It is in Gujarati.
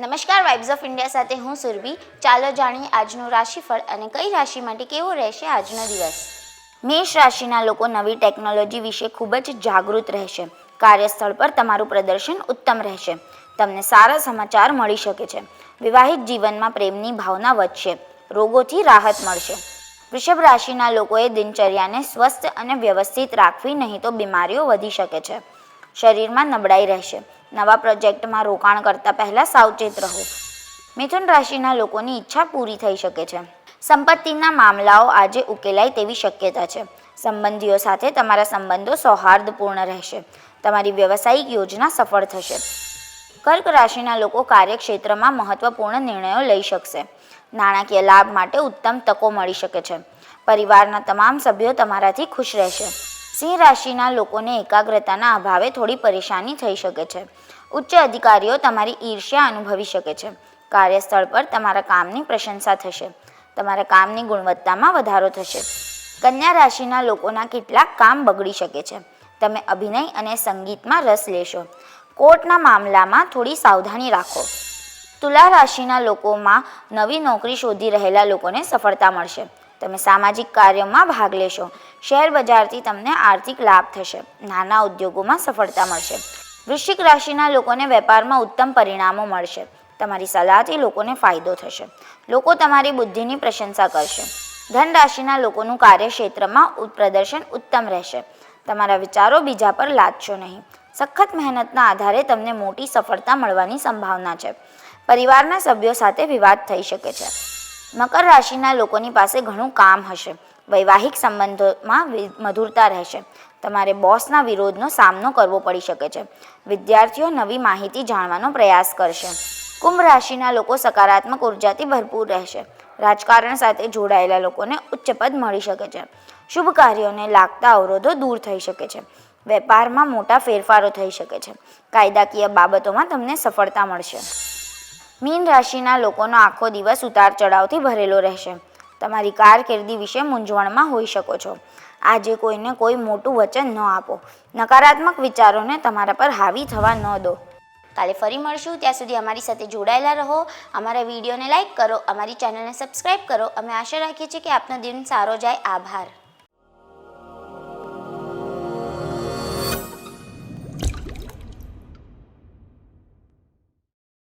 નમસ્કાર વાઇબ્સ ઓફ ઇન્ડિયા સાથે હું સુરભી. ચાલો જાણીએ આજનું રાશિફળ અને કઈ રાશિ માટે કેવો રહેશે આજનો દિવસ. મેષ રાશિના લોકો નવી ટેકનોલોજી વિશે ખૂબ જ જાગૃત રહેશે. કાર્યસ્થળ પર તમારું પ્રદર્શન ઉત્તમ રહેશે. તમને સારા સમાચાર મળી શકે છે. વિવાહિત જીવનમાં પ્રેમની ભાવના વધશે. રોગોથી રાહત મળશે. વૃષભ રાશિના લોકોએ દિનચર્યાને સ્વસ્થ અને વ્યવસ્થિત રાખવી નહીં તો બીમારીઓ વધી શકે છે. શરીરમાં નબળાઈ રહેશે. નવા પ્રોજેક્ટમાં રોકાણ કરતા પહેલા સાવચેત રહો. મિથુન રાશિના લોકોની ઈચ્છા પૂરી થઈ શકે છે. સંપત્તિના મામલાઓ આજે ઉકેલાય તેવી શક્યતા છે. સંબંધીઓ સાથે તમારા સંબંધો સૌહાર્દપૂર્ણ રહેશે. તમારી વ્યવસાયિક યોજના સફળ થશે. કર્ક રાશિના લોકો કાર્યક્ષેત્રમાં મહત્વપૂર્ણ નિર્ણયો લઈ શકશે. નાણાકીય લાભ માટે ઉત્તમ તકો મળી શકે છે. પરિવારના તમામ સભ્યો તમારાથી ખુશ રહેશે. સિંહ રાશિના લોકોને એકાગ્રતાના અભાવે થોડી પરેશાની થઈ શકે છે. ઉચ્ચ અધિકારીઓ તમારી ઈર્ષ્યા અનુભવી શકે છે. કાર્યસ્થળ પર તમારા કામની પ્રશંસા થશે. તમારા કામની ગુણવત્તામાં વધારો થશે. કન્યા રાશિના લોકોના કેટલાક કામ બગડી શકે છે. તમે અભિનય અને સંગીતમાં રસ લેશો. કોર્ટના મામલામાં થોડી સાવધાની રાખો. તુલા રાશિના લોકોમાં નવી નોકરી શોધી રહેલા લોકોને સફળતા મળશે. તમે સામાજિક કાર્યોમાં ભાગ લેશો. શેર બજારથી તમને આર્થિક લાભ થશે. નાના ઉદ્યોગોમાં સફળતા મળશે. વૃશ્ચિક રાશિના લોકોને વેપારમાં ઉત્તમ પરિણામો મળશે. તમારી સલાહથી લોકોને ફાયદો થશે. લોકો તમારી બુદ્ધિની પ્રશંસા કરશે. ધન રાશિના લોકોનું કાર્યક્ષેત્રમાં પ્રદર્શન ઉત્તમ રહેશે. તમારા વિચારો બીજા પર લાદશો નહીં. સખત મહેનતના આધારે તમને મોટી સફળતા મળવાની સંભાવના છે. પરિવારના સભ્યો સાથે વિવાદ થઈ શકે છે. મકર રાશિના લોકોની પાસે ઘણું કામ હશે. વૈવાહિક સંબંધોમાં મધુરતા રહેશે. તમારે બોસના વિરોધનો સામનો કરવો પડી શકે છે. વિદ્યાર્થીઓ નવી માહિતી જાણવાનો પ્રયાસ કરશે. કુંભ રાશિના લોકો સકારાત્મક ઉર્જાથી ભરપૂર રહેશે. રાજકારણ સાથે જોડાયેલા લોકોને ઉચ્ચ પદ મળી શકે છે. શુભ કાર્યોને લાગતા અવરોધો દૂર થઈ શકે છે. વેપારમાં મોટા ફેરફારો થઈ શકે છે. કાયદાકીય બાબતોમાં તમને સફળતા મળશે. મીન રાશિના લોકોનો આખો દિવસ ઉતાર ચઢાવથી ભરેલો રહેશે. તમારી કારકિર્દી વિશે મૂંઝવણમાં હોઈ શકો છો. આજે કોઈને કોઈ મોટું વચન ન આપો. નકારાત્મક વિચારોને તમારા પર હાવી થવા ન દો. કાલે ફરી મળશું. ત્યાં સુધી અમારી સાથે જોડાયેલા રહો. અમારા વિડીયોને લાઇક કરો. અમારી ચેનલને સબસ્ક્રાઈબ કરો. અમે આશા રાખીએ છીએ કે આપનો દિન સારો જાય. આભાર.